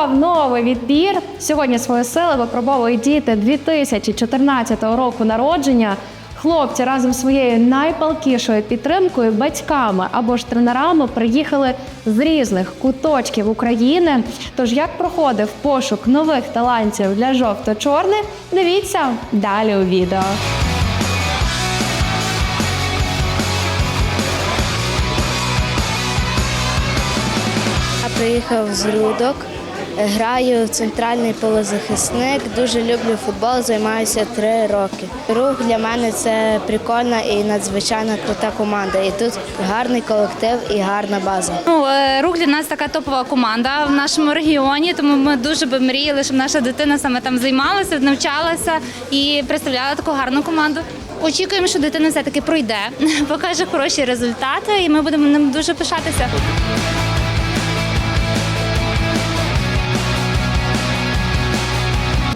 стартував новий відбір. Сьогодні свої сили випробовують діти 2014 року народження. Хлопці разом зі своєю найпалкішою підтримкою, батьками або ж тренерами приїхали з різних куточків України. Тож як проходив пошук нових талантів для жовто-чорних, дивіться далі у відео. Я приїхав з Рудок, граю центральний полузахисник. Дуже люблю футбол, займаюся три роки. Рух для мене це прикольна і надзвичайно крута команда. І тут гарний колектив і гарна база. Ну, е, рух для нас така топова команда в нашому регіоні, тому ми дуже би мріяли, щоб наша дитина саме там займалася, навчалася і представляла таку гарну команду. Очікуємо, що дитина все-таки пройде, покаже хороші результати, і ми будемо ним дуже пишатися.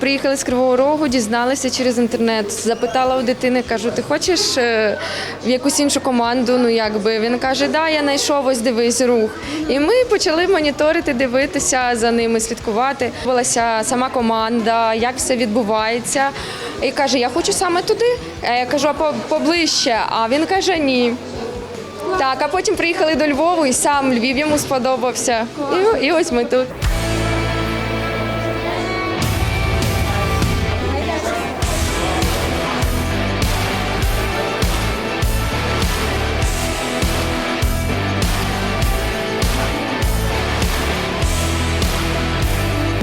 Приїхали з Кривого Рогу, дізналися через інтернет. Запитала у дитини, кажу, ти хочеш е, в якусь іншу команду? Ну якби він каже, да, я знайшов ось дивись рух. І ми почали моніторити, дивитися за ними, слідкувати. Була сама команда, як все відбувається. І каже, я хочу саме туди. Я кажу, а поближче. А він каже, ні. Так, а потім приїхали до Львову, і сам Львів йому сподобався. І, і ось ми тут.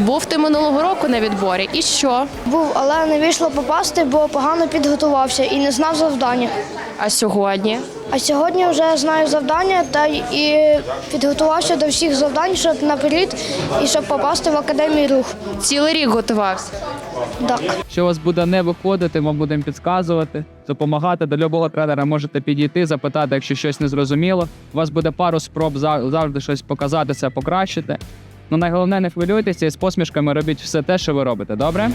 Був ти минулого року на відборі. І що? Був, але не вийшло попасти, бо погано підготувався і не знав завдання. А сьогодні? А сьогодні вже знаю завдання та і підготувався до всіх завдань, щоб наперед і щоб попасти в академію рух. Цілий рік готувався. Так. Що у вас буде не виходити, ми будемо підказувати, допомагати. До любого тренера можете підійти, запитати, якщо щось не зрозуміло. У вас буде пару спроб за- завжди щось показатися, покращити. Ну найголовне не хвилюйтеся і з посмішками робіть все те, що ви робите. Добре?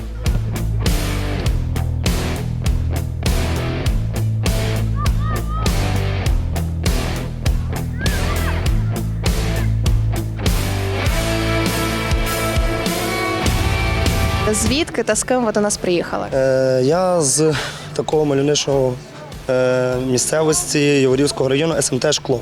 Звідки та з ким ви до нас приїхали? Е, Я з такого мальовничого е, місцевості Яворівського району СМТ Шкло.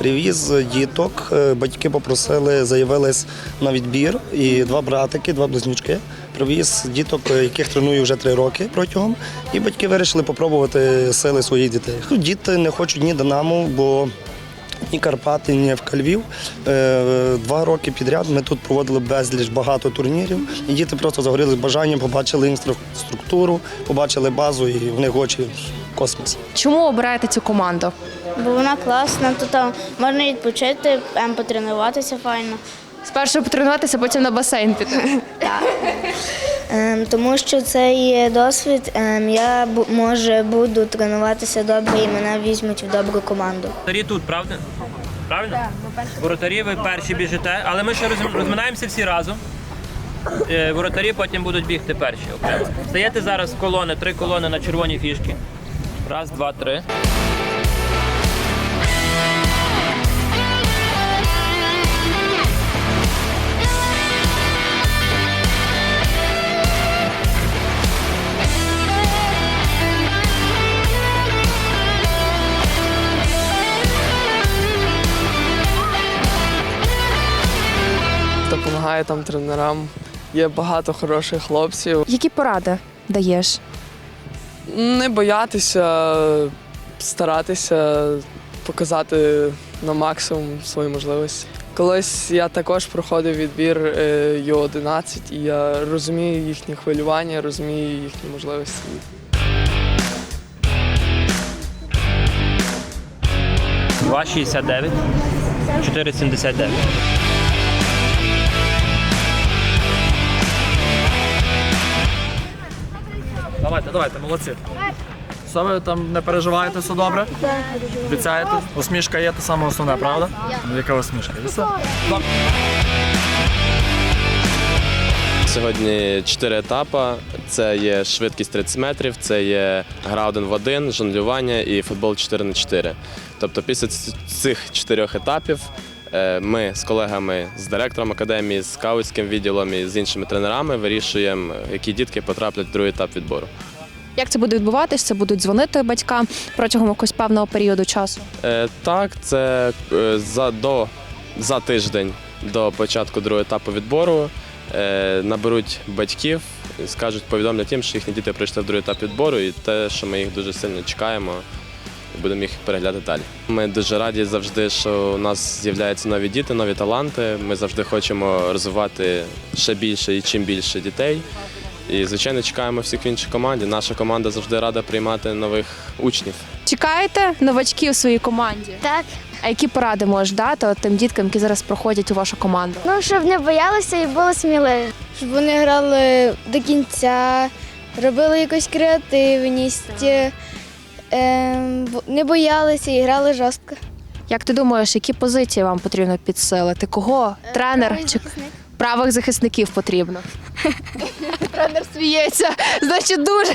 Привіз діток, е, батьки попросили, заявились на відбір. І два братики, два близнючки. Привіз діток, е, яких треную вже три роки протягом. І батьки вирішили попробувати сили своїх дітей. Діти не хочуть ні Динамо, бо ні Карпати, ні в Львів. Е, Два роки підряд ми тут проводили безліч багато турнірів. І діти просто загоріли бажанням, побачили інфраструктуру, побачили базу і в них очі космос. Чому обираєте цю команду? Бо вона класна, тут там можна відпочити, ем, потренуватися файно. Спершу потренуватися, потім на басейн піти. Ем, тому що цей досвід ем, я може буду тренуватися добре і мене візьмуть в добру команду. Воротарі тут, правда? Правильно? Воротарі ви перші біжите, але ми ще розминаємося всі разом. Е, Воротарі потім будуть бігти перші. окремо. Стаєте зараз колони, три колони на червоній фішки. Раз, два, три. допомагає там тренерам. Є багато хороших хлопців. Які поради даєш? Не боятися, старатися показати на максимум свої можливості. Колись я також проходив відбір е, Ю-11, і я розумію їхні хвилювання, розумію їхні можливості. 2,69, 4,79. Давайте, давайте, молодці. Ви там не переживаєте, все добре? Обіцяєте? Усмішка є те саме основне, правда? Яка усмішка? І все. Сьогодні чотири етапи. Це є швидкість 30 метрів, це є гра один в один, жонглювання і футбол 4 на 4. Тобто після цих чотирьох етапів ми з колегами, з директором академії, з скаутським відділом і з іншими тренерами вирішуємо, які дітки потраплять в другий етап відбору. Як це буде відбуватись? Це будуть дзвонити батькам протягом якогось певного періоду часу. Е, Так, це е, за, до, за тиждень до початку другого етапу відбору е, наберуть батьків, скажуть, повідомлять їм, що їхні діти прийшли в другий етап відбору, і те, що ми їх дуже сильно чекаємо, і будемо їх переглядати далі. Ми дуже раді завжди, що у нас з'являються нові діти, нові таланти. Ми завжди хочемо розвивати ще більше і чим більше дітей. І, звичайно, чекаємо всіх в іншій команді. Наша команда завжди рада приймати нових учнів. Чекаєте новачків у своїй команді? Так. А які поради можеш дати от тим діткам, які зараз проходять у вашу команду? Ну, щоб не боялися і були сміливі. Щоб вони грали до кінця, робили якусь креативність, не боялися і грали жорстко. Як ти думаєш, які позиції вам потрібно підсилити? Кого? Тренер чи правих захисників потрібно? Тренер сміється, значить дуже.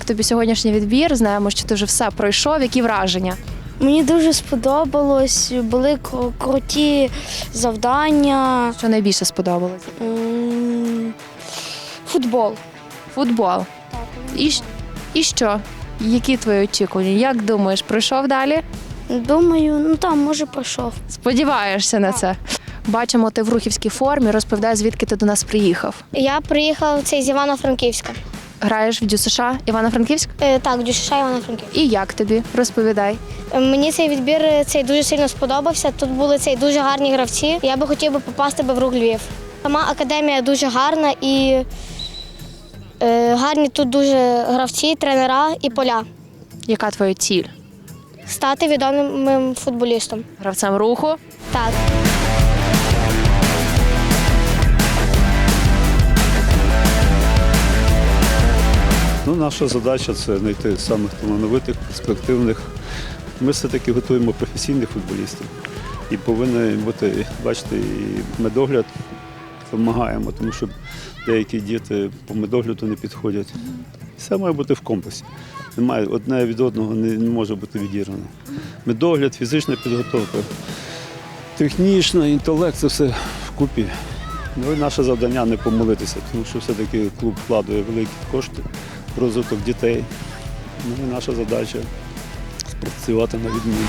Як тобі сьогоднішній відбір? Знаємо, що ти вже все пройшов. Які враження? Мені дуже сподобалось, були круті завдання. Що найбільше сподобалось? Футбол. Футбол. І, і що? Які твої очікування? Як думаєш, пройшов далі? Думаю, ну там може пройшов. Сподіваєшся на це? Бачимо, ти в рухівській формі. Розповідай, звідки ти до нас приїхав. Я приїхав цей з Івано-Франківська. Граєш в Дю США Івано-Франківськ? Е, так, Дюшиша Івано-Франківська. І як тобі? Розповідай. Е, Мені цей відбір е, цей дуже сильно сподобався. Тут були цей дуже гарні гравці. Я би хотів би попасти би в рух Львів. Сама академія дуже гарна і е, гарні тут дуже гравці, тренера і поля. Яка твоя ціль? Стати відомим футболістом. Гравцем руху? Так. Ну, наша задача це знайти самих талановитих, перспективних. Ми все-таки готуємо професійних футболістів. І повинен бути, бачите, і медогляд вимагаємо, тому що деякі діти по медогляду не підходять. Все має бути в комплексі. Немає одне від одного не, може бути відірвано. Медогляд, фізична підготовка, технічна, інтелект це все вкупі. Ну і наше завдання не помилитися, тому що все-таки клуб вкладує великі кошти розвиток дітей. Ну і наша задача спрацювати на відміну.